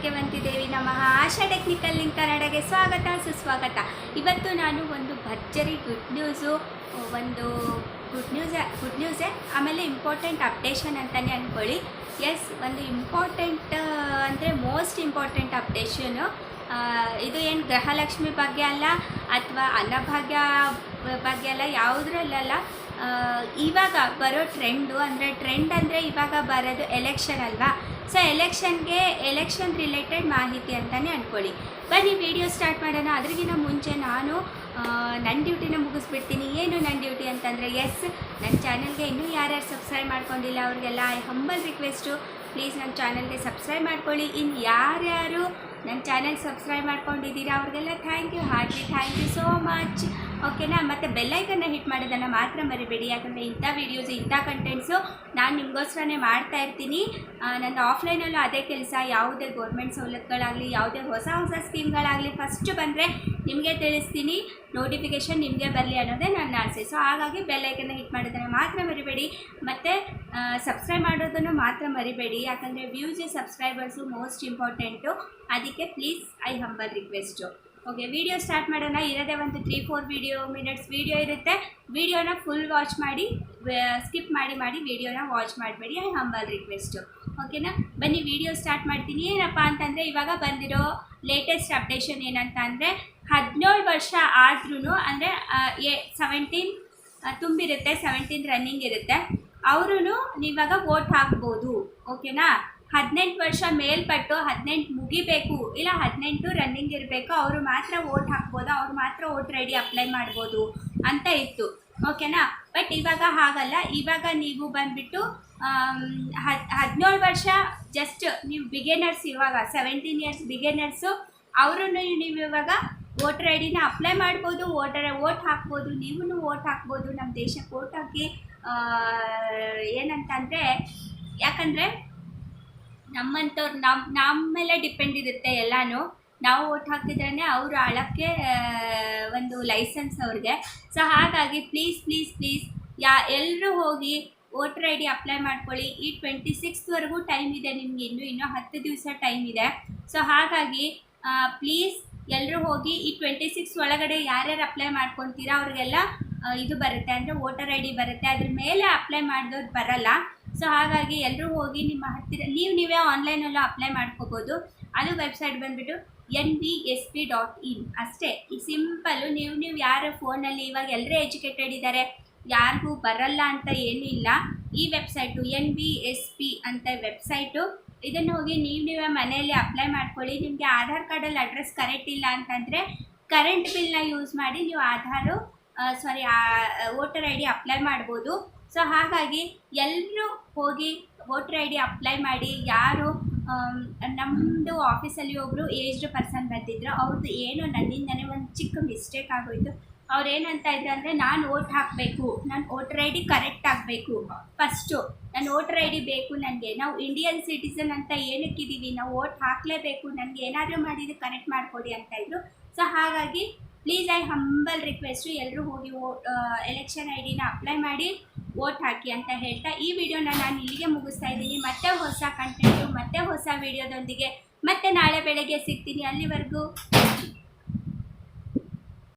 ಭಾಗ್ಯವಂತಿದೇವಿ ನಮಃ. ಆಶಾ technical link ಕನ್ನಡಗೆ ಸ್ವಾಗತ, ಸುಸ್ವಾಗತ. ಇವತ್ತು ನಾನು ಒಂದು ಭರ್ಜರಿ ಗುಡ್ ನ್ಯೂಸು ಒಂದು ಗುಡ್ ನ್ಯೂಸ್, ಗುಡ್ ನ್ಯೂಸೇ, ಆಮೇಲೆ ಇಂಪಾರ್ಟೆಂಟ್ ಅಪ್ಡೇಷನ್ ಅಂತಲೇ ಅಂದ್ಕೊಳ್ಳಿ ಎಸ್, ಒಂದು ಇಂಪಾರ್ಟೆಂಟ್ ಅಂದರೆ ಮೋಸ್ಟ್ ಇಂಪಾರ್ಟೆಂಟ್ ಅಪ್ಡೇಷನು. ಇದು ಏನು ಗೃಹಲಕ್ಷ್ಮಿ ಭಾಗ್ಯ ಅಲ್ಲ, ಅಥವಾ ಅನ್ನಭಾಗ್ಯ ಬಗ್ಗೆ ಅಲ್ಲ ಯಾವುದ್ರಲ್ಲ ಇವಾಗ ಬರೋ ಟ್ರೆಂಡು ಅಂದರೆ ಟ್ರೆಂಡ್ ಅಂದರೆ ಇವಾಗ ಬರೋದು ಎಲೆಕ್ಷನ್ ಅಲ್ವಾ? ಸೊ ಎಲೆಕ್ಷನ್ಗೆ ಎಲೆಕ್ಷನ್ ರಿಲೇಟೆಡ್ ಮಾಹಿತಿ ಅಂತಲೇ ಅಂದ್ಕೊಳ್ಳಿ ಬನ್ನಿ ವಿಡಿಯೋ ಸ್ಟಾರ್ಟ್ ಮಾಡೋಣ. ಅದ್ರಿಗಿಂತ ಮುಂಚೆ ನಾನು ನನ್ನ ಡ್ಯೂಟಿನ ಮುಗಿಸ್ಬಿಡ್ತೀನಿ. ಏನು ನನ್ನ ಡ್ಯೂಟಿ ಅಂತಂದರೆ ಎಸ್ ನನ್ನ ಚಾನಲ್ಗೆ ಇನ್ನೂ ಯಾರ್ಯಾರು ಸಬ್ಸ್ಕ್ರೈಬ್ ಮಾಡ್ಕೊಂಡಿಲ್ಲ, ಅವ್ರಿಗೆಲ್ಲ ಐ ಹಂಬಲ್ ರಿಕ್ವೆಸ್ಟು ಪ್ಲೀಸ್ ನನ್ನ ಚಾನಲ್ಗೆ ಸಬ್ಸ್ಕ್ರೈಬ್ ಮಾಡ್ಕೊಳ್ಳಿ. ಇನ್ನು ಯಾರ್ಯಾರು ನನ್ನ ಚಾನಲ್ ಸಬ್ಸ್ಕ್ರೈಬ್ ಮಾಡ್ಕೊಂಡಿದ್ದೀರಾ ಅವ್ರಿಗೆಲ್ಲ thank you heartly thank you so much ಓಕೆನಾ ಮತ್ತು ಬೆಲ್ಲೈಕನ್ನ ಹಿಟ್ ಮಾಡೋದನ್ನು ಮಾತ್ರ ಮರಿಬೇಡಿ. ಯಾಕಂದರೆ ಇಂಥ ವೀಡಿಯೋಸ್ ಇಂಥ ಕಂಟೆಂಟ್ಸು ನಾನು ನಿಮಗೋಸ್ಕರನೇ ಮಾಡ್ತಾ ಇರ್ತೀನಿ. ನನ್ನ ಆಫ್ಲೈನಲ್ಲೂ ಅದೇ ಕೆಲಸ. ಯಾವುದೇ ಗೌರ್ಮೆಂಟ್ ಸವಲತ್ತುಗಳಾಗಲಿ, ಯಾವುದೇ ಹೊಸ ಹೊಸ ಸ್ಕೀಮ್ಗಳಾಗಲಿ ಫಸ್ಟ್ ಬಂದರೆ ನಿಮಗೆ ತಿಳಿಸ್ತೀನಿ. ನೋಟಿಫಿಕೇಷನ್ ನಿಮಗೆ ಬರಲಿ ಅನ್ನೋದೇ ನನ್ನ ಆಸೆ. ಸೊ ಹಾಗಾಗಿ ಬೆಲ್ಲೈಕನ್ನ ಹಿಟ್ ಮಾಡೋದನ್ನು ಮಾತ್ರ ಮರಿಬೇಡಿ. ಮತ್ತು ಸಬ್ಸ್ಕ್ರೈಬ್ ಮಾಡೋದನ್ನು ಮಾತ್ರ ಮರಿಬೇಡಿ. ಯಾಕಂದರೆ ವ್ಯೂಸ್ ಸಬ್ಸ್ಕ್ರೈಬರ್ಸು ಮೋಸ್ಟ್ ಇಂಪಾರ್ಟೆಂಟು ಅದಕ್ಕೆ please I humble request okay video start ಮಾಡೋಣ. ಇರೋದೇ ಒಂದು three four video minutes video ಇರುತ್ತೆ. ವಿಡಿಯೋನ ಫುಲ್ ವಾಚ್ ಮಾಡಿ ಸ್ಕಿಪ್ ಮಾಡಿ ಮಾಡಿ ವಿಡಿಯೋನ ವಾಚ್ ಮಾಡಬೇಡಿ. ಐ ಹಂಬಲ್ ರಿಕ್ವೆಸ್ಟು ಓಕೆನಾ ಬನ್ನಿ ವಿಡಿಯೋ ಸ್ಟಾರ್ಟ್ ಮಾಡ್ತೀನಿ. ಏನಪ್ಪ ಅಂತಂದರೆ, ಇವಾಗ ಬಂದಿರೋ ಲೇಟೆಸ್ಟ್ ಅಪ್ಡೇಷನ್ ಏನಂತ ಅಂದರೆ ಹದಿನೇಳು ವರ್ಷ ಆದ್ರೂ ಅಂದರೆ ಎ ಸೆವೆಂಟೀನ್ ತುಂಬಿರುತ್ತೆ. ಸೆವೆಂಟೀನ್ ರನ್ನಿಂಗ್ ಇರುತ್ತೆ. ಅವರು ನೀವಾಗ ವೋಟ್ ಹಾಕ್ಬೋದು. ಓಕೆನಾ ಹದಿನೆಂಟು ವರ್ಷ ಮೇಲ್ಪಟ್ಟು ಹದಿನೆಂಟು ಮುಗಿಬೇಕು, ಇಲ್ಲ ಹದಿನೆಂಟು ರನ್ನಿಂಗ್ ಇರಬೇಕು, ಅವರು ಮಾತ್ರ ವೋಟ್ ಹಾಕ್ಬೋದು, ಅವ್ರು ಮಾತ್ರ ವೋಟ್ ಐ ಡಿ ಅಪ್ಲೈ ಮಾಡ್ಬೋದು ಅಂತ ಇತ್ತು. ಓಕೆನಾ ಬಟ್ ಇವಾಗ ಹಾಗಲ್ಲ. ಇವಾಗ ನೀವು ಬಂದುಬಿಟ್ಟು ಹದಿನೇಳು ವರ್ಷ ಜಸ್ಟ್ ನೀವು ಬಿಗಿನರ್ಸ್ ಇವಾಗ ಸೆವೆಂಟೀನ್ ಇಯರ್ಸ್ ಬಿಗೇನರ್ಸು ಅವರನ್ನು ನೀವು ಇವಾಗ ವೋಟರ್ ಐ ಡಿನ ಅಪ್ಲೈ ಮಾಡ್ಬೋದು ವೋಟರ್ ವೋಟ್ ಹಾಕ್ಬೋದು ನೀವು ವೋಟ್ ಹಾಕ್ಬೋದು ನಮ್ಮ ದೇಶಕ್ಕೆ ವೋಟ್ ಹಾಕಿ ಏನಂತಂದರೆ, ಯಾಕಂದರೆ ನಮ್ಮಂಥವ್ರು ನಮ್ಮ ನಮ್ಮ ಮೇಲೆ ಡಿಪೆಂಡ್ ಇರುತ್ತೆ ಎಲ್ಲನೂ. ನಾವು ಓಟ್ ಹಾಕಿದ್ರೇ ಅವರು ಆಳಕ್ಕೆ ಒಂದು ಲೈಸೆನ್ಸ್ ಅವ್ರಿಗೆ. ಸೊ ಹಾಗಾಗಿ ಪ್ಲೀಸ್ ಪ್ಲೀಸ್ ಪ್ಲೀಸ್ ಯಾ ಎಲ್ಲರೂ ಹೋಗಿ ವೋಟರ್ ಐ ಡಿ ಅಪ್ಲೈ ಮಾಡ್ಕೊಳ್ಳಿ. ಈ ಟ್ವೆಂಟಿ ಸಿಕ್ಸ್ವರೆಗೂ ಟೈಮ್ ಇದೆ ನಿಮಗೆ ಇನ್ನೂ ಇನ್ನೂ ಹತ್ತು ದಿವಸ ಟೈಮ್ ಇದೆ. ಸೊ ಹಾಗಾಗಿ ಪ್ಲೀಸ್ ಎಲ್ಲರೂ ಹೋಗಿ ಈ ಟ್ವೆಂಟಿ ಸಿಕ್ಸ್ ಒಳಗಡೆ ಯಾರ್ಯಾರು ಅಪ್ಲೈ ಮಾಡ್ಕೊತೀರಾ ಅವ್ರಿಗೆಲ್ಲ ಇದು ಬರುತ್ತೆ. ಅಂದರೆ ವೋಟರ್ ಐ ಡಿ ಬರುತ್ತೆ. ಅದ್ರ ಮೇಲೆ ಅಪ್ಲೈ ಮಾಡಿದವ್ರು ಬರಲ್ಲ. ಸೊ ಹಾಗಾಗಿ ಎಲ್ಲರೂ ಹೋಗಿ ನಿಮ್ಮ ಹತ್ತಿರ ನೀವು ನೀವೇ ಆನ್ಲೈನಲ್ಲೂ ಅಪ್ಲೈ ಮಾಡ್ಕೋಬೋದು. ಅದು ವೆಬ್ಸೈಟ್ ಬಂದುಬಿಟ್ಟು N B S P dot in ಅಷ್ಟೇ, ಈ ಸಿಂಪಲ್ಲು ನೀವು ನೀವು ಯಾರ ಫೋನಲ್ಲಿ ಇವಾಗ ಎಲ್ಲರೂ ಎಜುಕೇಟೆಡ್ ಇದ್ದಾರೆ ಯಾರಿಗೂ ಬರಲ್ಲ ಅಂತ ಏನೂ ಇಲ್ಲ, ಈ website N B S P ಅಂತ ವೆಬ್ಸೈಟು ಇದನ್ನು ಹೋಗಿ ನೀವು ನೀವೇ ಮನೆಯಲ್ಲಿ ಅಪ್ಲೈ ಮಾಡ್ಕೊಳ್ಳಿ. ನಿಮಗೆ ಆಧಾರ್ ಕಾರ್ಡಲ್ಲಿ ಅಡ್ರೆಸ್ ಕರೆಕ್ಟ್ ಇಲ್ಲ ಅಂತಂದರೆ ಕರೆಂಟ್ ಬಿಲ್ನ ಯೂಸ್ ಮಾಡಿ ನೀವು Aadhaar sorry voter I D apply ಮಾಡ್ಬೋದು. ಸೊ ಹಾಗಾಗಿ ಎಲ್ಲರೂ ಹೋಗಿ ವೋಟ್ರ್ ಐ ಡಿ ಅಪ್ಲೈ ಮಾಡಿ, ಯಾರು ನಮ್ಮದು ಆಫೀಸಲ್ಲಿ ಒಬ್ಬರು ಏಜ್ಡ್ ಪರ್ಸನ್ ಬಂದಿದ್ರು ಅವ್ರದ್ದು ಏನು ನನ್ನಿಂದನೇ ಒಂದು ಚಿಕ್ಕ ಮಿಸ್ಟೇಕ್ ಆಗೋಯಿತು. ಅವ್ರು ಏನಂತ ಇದ್ರು ಅಂದರೆ, ನಾನು ಓಟ್ ಹಾಕಬೇಕು, ನಾನು ವೋಟ್ರ್ ಐ ಡಿ ಕರೆಕ್ಟ್ ಆಗಬೇಕು. ಫಸ್ಟು ನಾನು ವೋಟ್ರ್ ಐ ಡಿ ಬೇಕು ನನಗೆ. ನಾವು ಇಂಡಿಯನ್ ಸಿಟಿಸನ್ ಅಂತ ಏನಕ್ಕಿದ್ದೀವಿ ನಾವು ಓಟ್ ಹಾಕಲೇಬೇಕು, ನನಗೆ ಏನಾದರೂ ಮಾಡಿದ್ದು ಕರೆಕ್ಟ್ ಮಾಡಿಕೊಡಿ ಅಂತ ಇದ್ರು. ಸೊ ಹಾಗಾಗಿ ಪ್ಲೀಸ್ ಐ ಹಂಬಲ್ ರಿಕ್ವೆಸ್ಟು ಎಲ್ಲರೂ ಹೋಗಿ ವೋ ಎಲೆಕ್ಷನ್ ಐ ಡಿನ ಅಪ್ಲೈ ಮಾಡಿ ವೋಟ್ ಹಾಕಿ ಅಂತ ಹೇಳ್ತಾ ಈ ವಿಡಿಯೋನ ನಾನು ಇಲ್ಲಿಗೆ ಮುಗಿಸ್ತಾ ಇದ್ದೀನಿ. ಮತ್ತೆ ಹೊಸ ಕಂಟೆಂಟು ಮತ್ತೆ ಹೊಸ ವಿಡಿಯೋದೊಂದಿಗೆ ಮತ್ತೆ ನಾಳೆ ಬೆಳಗ್ಗೆ ಸಿಗ್ತೀನಿ. ಅಲ್ಲಿವರೆಗೂ